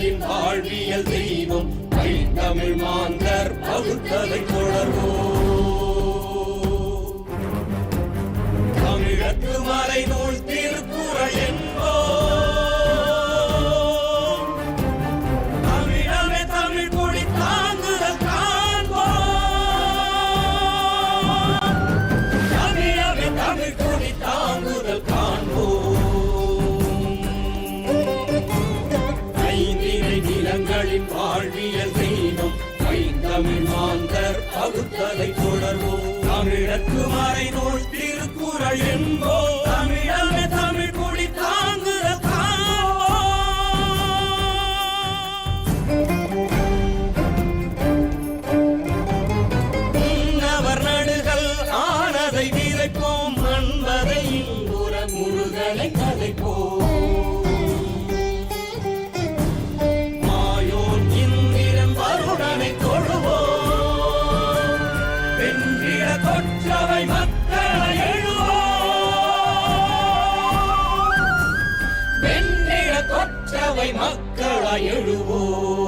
மக்களின் வாழ்வியல் தெய்வம். கை தமிழ் மாந்தர் பகுத்ததை தொடர்வோம். தமிழக்கு மறைநூல் வாழ்வியல் செய்தோம் ஐந்தமிழ் மாந்தர் பகுத்தலை தொடர்வோம். தமிழக்கு மறைநூல் திருக்குறள் என்போ தமிழக தமிழ் கொடி தாங்குற காண்போம் அவர் நடுகள் ஆனதை விதைப்போம் முருகனை கதைப்போம். கொற்றவை மக்களாய் எழுவோம்.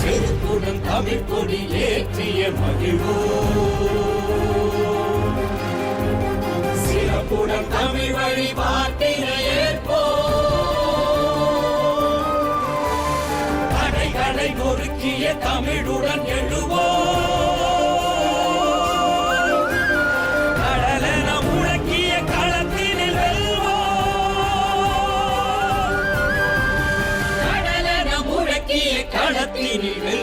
செருக்குடன் தமிழ் கொடி ஏற்றிய மகிழ்வோம். சிறப்புடன் தமிழ் வழிபாட்டினை ஏற்போம். தடைகளை நொறுக்கிய தமிழுடன் எழுவோம். তিনি